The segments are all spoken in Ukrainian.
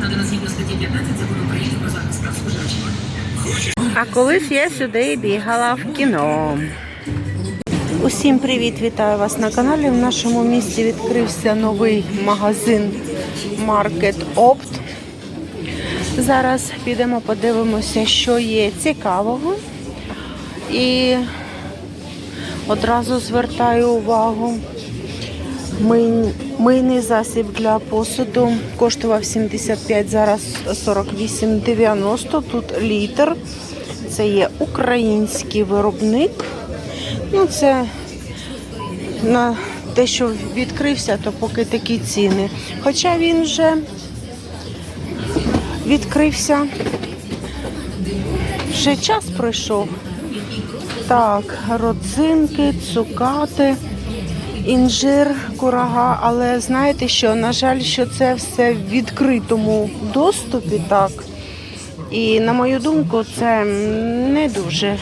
надано згідно статті 15 закону України про захист прав споживачів. А колись я сюди бігала в кіно. Усім привіт! Вітаю вас на каналі. В нашому місті відкрився новий магазин Market Opt. Зараз підемо подивимося, що є цікавого. І одразу звертаю увагу. Мий- Мийний засіб для посуду коштував 75, зараз 48,90. Тут літр. Це є український виробник. Ну, це на те, що відкрився, то поки такі ціни. Хоча він вже відкрився. Вже час пройшов. Так, родзинки, цукати, інжир, курага. Але знаєте що, на жаль, що це все в відкритому доступі, так. І на мою думку, це не дуже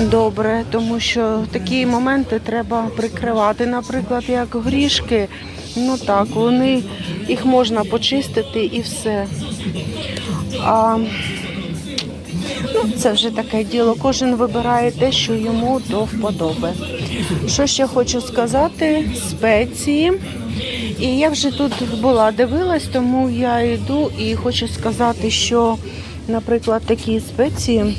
добре, тому що такі моменти треба прикривати. Наприклад, як горішки, ну так, вони їх можна почистити і все. А це вже таке діло. Кожен вибирає те, що йому до вподоби. Що ще хочу сказати? Спеції. І я вже тут була, дивилась, тому я йду і хочу сказати, що, наприклад, такі спеції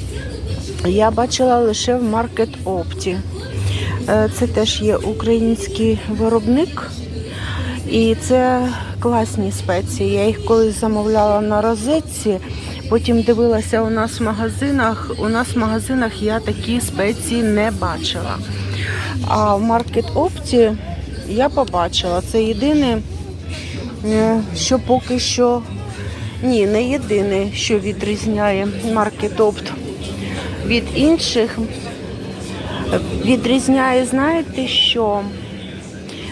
я бачила лише в Market Opti. Е, Це теж є український виробник. І це класні спеції. Я їх колись замовляла на розетці. Потім дивилася у нас в магазинах. У нас в магазинах я такі спеції не бачила. А в Market Opti я побачила. Це єдине, е, що поки що ні, не єдине, що відрізняє Market Opt від інших. Відрізняє, знаєте що?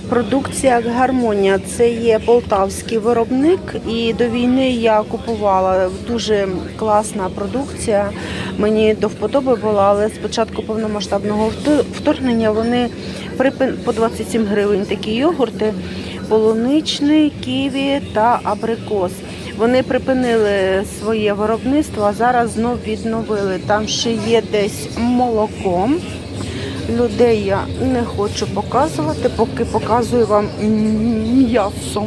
Продукція гармонія це є полтавський виробник, і до війни я купувала дуже класна продукція. Мені до вподоби була, але з початку повномасштабного вторгнення вони по 27 гривень такі йогурти, полуничний, ківі та абрикос. Вони припинили своє виробництво, а зараз знов відновили. Там ще є десь молоко. Людей я не хочу показувати, поки показую вам м'ясо.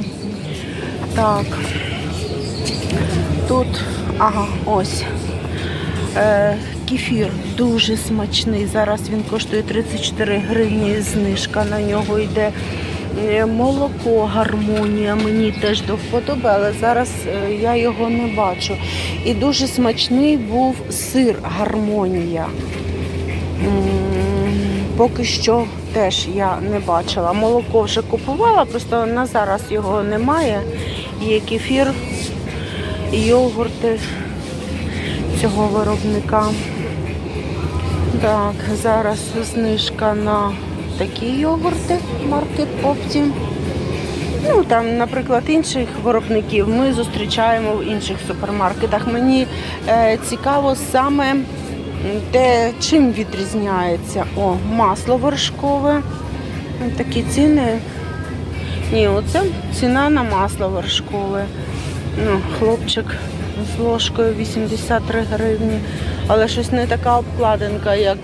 Так. Тут, ага, ось. Е, кефір дуже смачний. Зараз він коштує 34 гривні. Знижка на нього йде. Е, Молоко гармонія мені теж до вподоби, але зараз е, я його не бачу. І дуже смачний був сир гармонія. Поки що теж я не бачила. Молоко вже купувала, просто на зараз його немає. Є кефір, йогурти цього виробника. Так, зараз знижка на такі йогурти Market Opti. Ну, там, наприклад, інших виробників ми зустрічаємо в інших супермаркетах. Мені е, цікаво саме те, чим відрізняється. О, масло вершкове. Такі ціни. Ні, оце ціна на масло вершкове. Ну, хлопчик з ложкою 83 гривні. Але щось не така обкладинка, як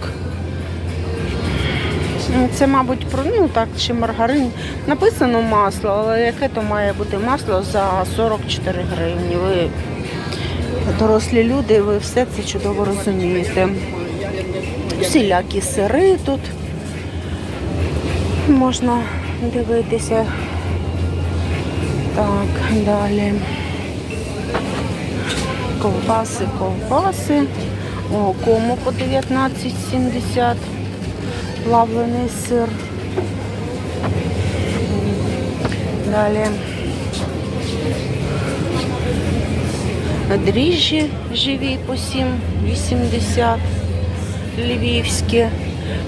Ну, Це, мабуть, про ну так, чи маргарин. Написано масло, але яке то має бути масло за 44 гривні. Ви дорослі люди, ви все це чудово розумієте. Всілякі сири тут можна дивитися. Так, далі. Ковбаси, ковбаси. О, кому по 19,70 плавлений сир. Далі. Дріжджі живі по 7,80. Львівські.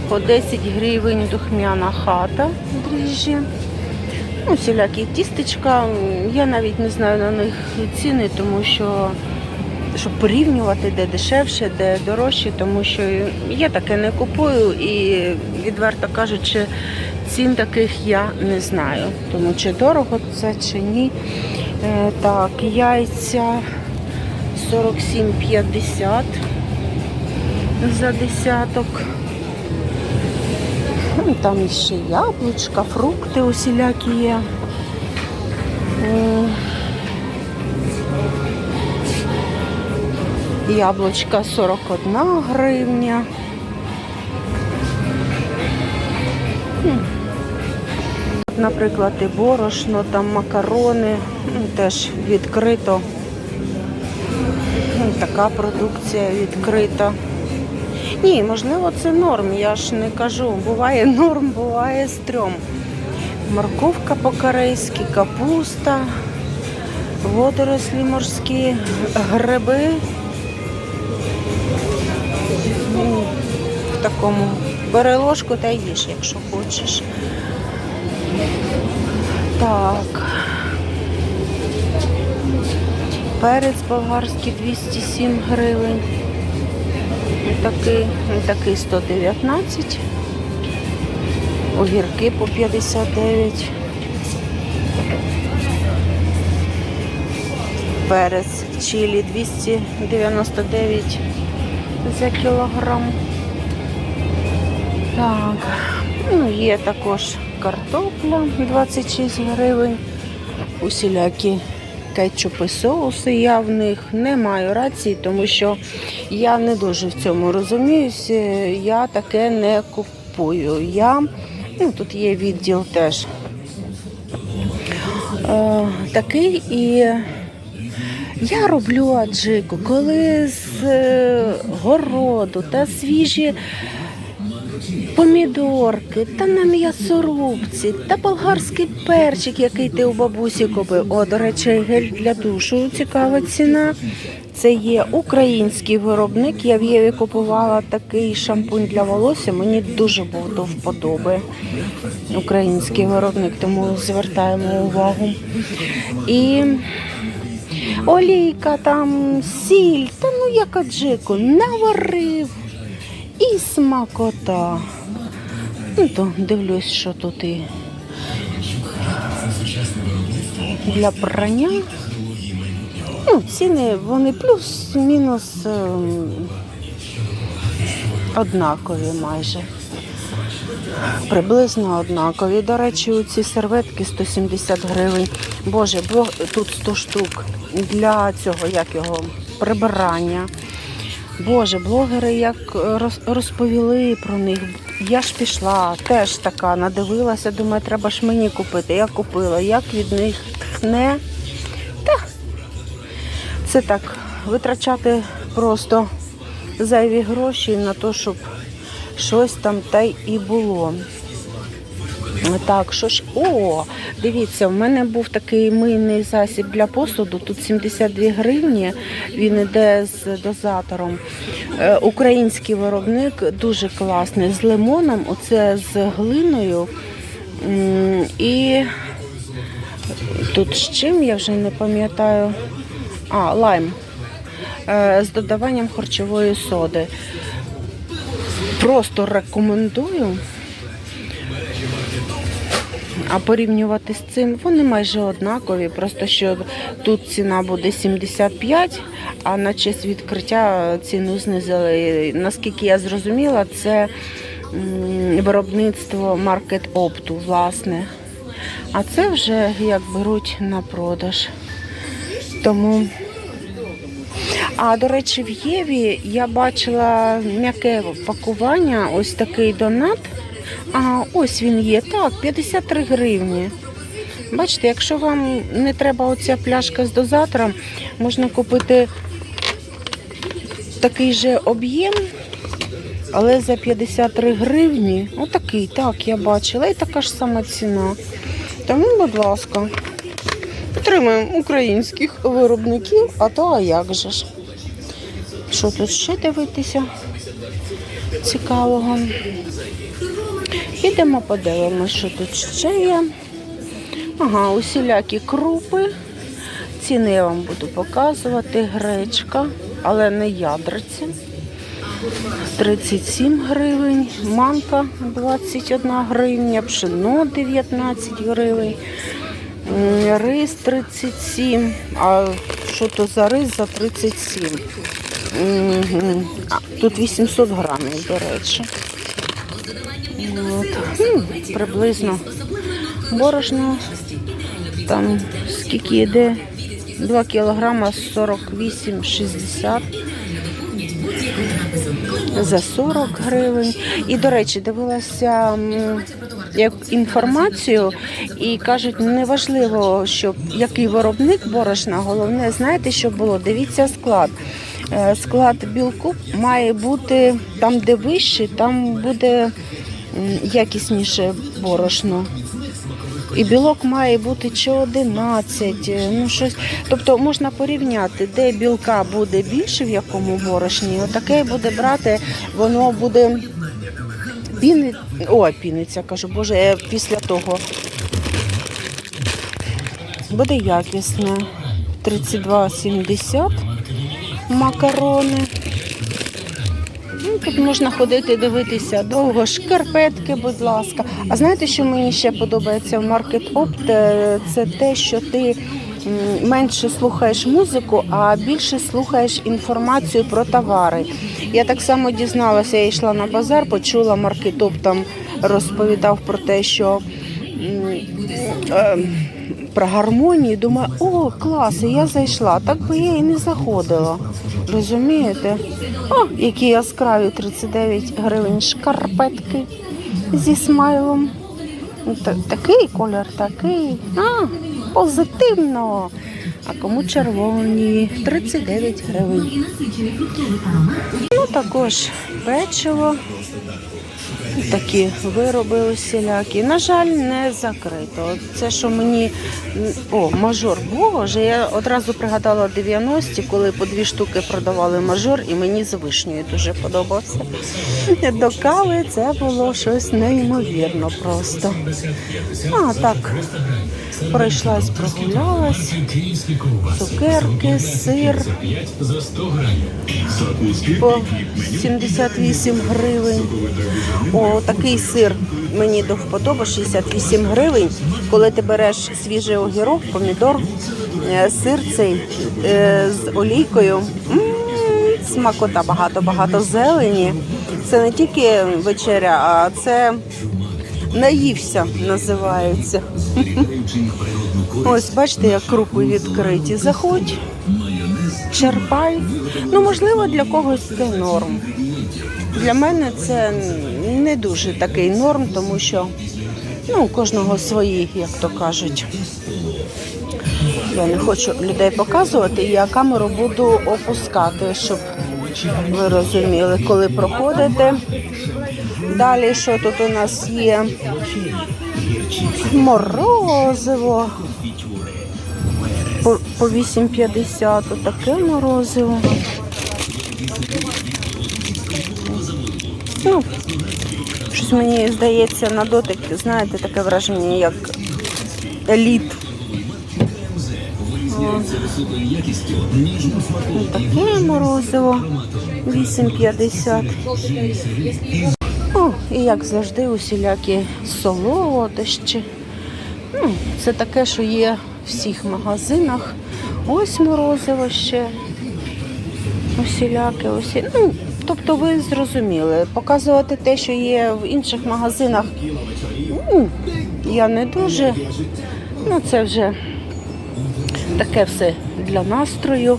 По 10 гривень духмяна хата дріжджі. Ну, всілякі тістечка. Я навіть не знаю на них ціни, тому що щоб порівнювати, де дешевше, де дорожче, тому що я таке не купую і, відверто кажучи, цін таких я не знаю. Тому чи дорого це чи ні. Е, так, яйця 47,50 за десяток. Ну, Там ще яблучка, фрукти усілякі є. М. Яблучка 41 гривня. Наприклад, і борошно, там макарони, теж відкрито. Така продукція відкрита. Ні, можливо, це норм, я ж не кажу. Буває норм, буває стрьом. Морковка по-корейськи, капуста, водорослі морські, гриби. Ну, В такому бери ложку та їж, якщо хочеш. Так. Перець болгарський 207 гривень. Такий, такий 119. Огірки по 59. Перець чилі 299 за кілограм. Так, ну є також картопля 26 гривень. Усілякі кетчупи, соуси я в них не маю рації, тому що я не дуже в цьому розуміюся. Я таке не купую. Я, ну, тут є відділ теж е, такий і я роблю аджику, коли з е, городу та свіжі помідорки, та на м'ясорубці, та болгарський перчик, який ти у бабусі купив. О, до речі, гель для душу, цікава ціна. Це є український виробник. Я в Єві купувала такий шампунь для волосся. Мені дуже був до вподоби. Український виробник, тому звертаємо увагу. І олійка, там, сіль, та ну як аджику, наварив і смакота. Ну, то дивлюсь, що тут і для прання. Ну, ціни вони плюс-мінус ем, однакові майже. Приблизно однакові. До речі, ці серветки 170 гривень. Боже, бо тут 100 штук для цього, як його, прибирання. Боже, блогери як роз- розповіли про них. Я ж пішла, теж така, надивилася, думаю, треба ж мені купити. Я купила, як від них тхне. Та це так, витрачати просто зайві гроші на те, щоб щось там та й і було. Так, що ж, о, дивіться, в мене був такий мийний засіб для посуду. Тут 72 гривні. Він іде з дозатором. Е, Український виробник дуже класний. З лимоном, оце з глиною. І тут з чим я вже не пам'ятаю. А, лайм. Е, З додаванням харчової соди. Просто рекомендую. А порівнювати з цим, вони майже однакові. Просто що тут ціна буде 75, а на честь відкриття ціну знизили. Наскільки я зрозуміла, це виробництво Market Опту, власне. А це вже як беруть на продаж. Тому. А до речі, в Єві я бачила м'яке пакування, ось такий донат. А ось він є. Так, 53 гривні. Бачите, якщо вам не треба оця пляшка з дозатором, можна купити такий же об'єм, але за 53 гривні. Отакий, так, я бачила. І така ж сама ціна. Тому, будь ласка, підтримуємо українських виробників, а то а як же ж. Що тут ще дивитися цікавого? Підемо подивимося, що тут ще є. Ага, усілякі крупи. Ціни я вам буду показувати. Гречка, але не ядриці. 37 гривень, манка 21 гривня, пшено 19 гривень. Рис 37. А що то за рис за 37? Тут 800 грамів, до речі. Ну, приблизно борошно. Там скільки йде? 2 кілограма 48,60 за 40 гривень. І, до речі, дивилася як інформацію і кажуть, неважливо, що який виробник борошна, головне, знаєте, що було? Дивіться склад. Е, Склад білку має бути там, де вище, там буде якісніше борошно. І білок має бути чи 11, е, ну щось. Тобто можна порівняти, де білка буде більше, в якому борошні, отаке буде брати, воно буде піни... О, піниться, кажу, боже, е, після того. Буде якісне. 32,70 макарони. Можна ходити дивитися довго. Шкарпетки, будь ласка. А знаєте, що мені ще подобається в Market Opt? Е, Це те, що ти менше слухаєш музику, а більше слухаєш інформацію про товари. Я так само дізналася, я йшла на базар, почула Market Opt, там розповідав про те, що м, е, про гармонію. Думаю, о, клас, я зайшла. Так би я і не заходила. Розумієте? О, які яскраві 39 гривень шкарпетки зі смайлом. Ну, Такий колір, такий. А, позитивно. А кому червоні? 39 гривень. Ну, також печиво. Такі вироби усілякі. На жаль, не закрито. Це, що мені. О, мажор. Боже, я одразу пригадала 90-ті, коли по дві штуки продавали мажор, і мені з вишнею дуже подобався. До кави це було щось неймовірно просто. А так, пройшлась, прогулялась. Цукерки, сир по 78 гривень. О, такий сир мені до вподоби 68 гривень. Коли ти береш свіжий огірок, помідор, е, сир цей е, з олійкою. Смакота багато-багато зелені. Це не тільки вечеря, а це наївся називається. Ось бачите, як крупи відкриті. Заходь, черпай. Ну, можливо, для когось це норм. Для мене це не дуже такий норм, тому що ну, кожного свої, як то кажуть. Я не хочу людей показувати, я камеру буду опускати, щоб ви розуміли, коли проходите. Далі, що тут у нас є? Морозиво. По, по 8,50 таке морозиво. Ну, щось мені здається на дотик, знаєте, таке враження, як еліт. Таке морозиво 8,50. О, і як завжди, усілякі солодощі. Ну, це таке, що є в всіх магазинах. Ось морозиво ще. Усіляке, усі. Ну, тобто ви зрозуміли, показувати те, що є в інших магазинах, ну, я не дуже. Ну, це вже таке все для настрою.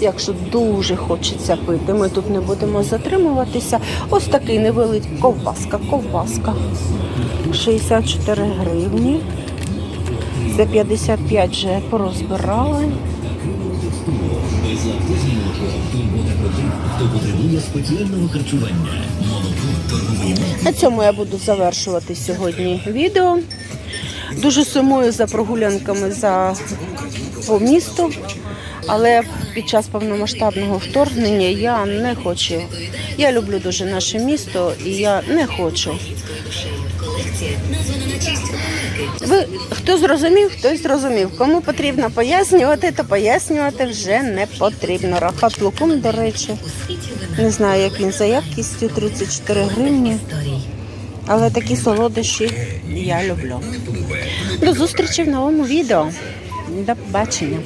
Якщо дуже хочеться пити, ми тут не будемо затримуватися. Ось такий невеликий ковбаска, ковбаска. 64 гривні. За 55 вже порозбирали. На цьому я буду завершувати сьогодні відео. Дуже сумую за прогулянками за по місту, але під час повномасштабного вторгнення я не хочу. Я люблю дуже наше місто і я не хочу. Ви хто зрозумів, той зрозумів. Кому потрібно пояснювати, то пояснювати вже не потрібно. Рахат лукум, до речі, не знаю, як він за якістю 34 гривні. Але такі солодощі я люблю. До зустрічі в новому відео. До побачення.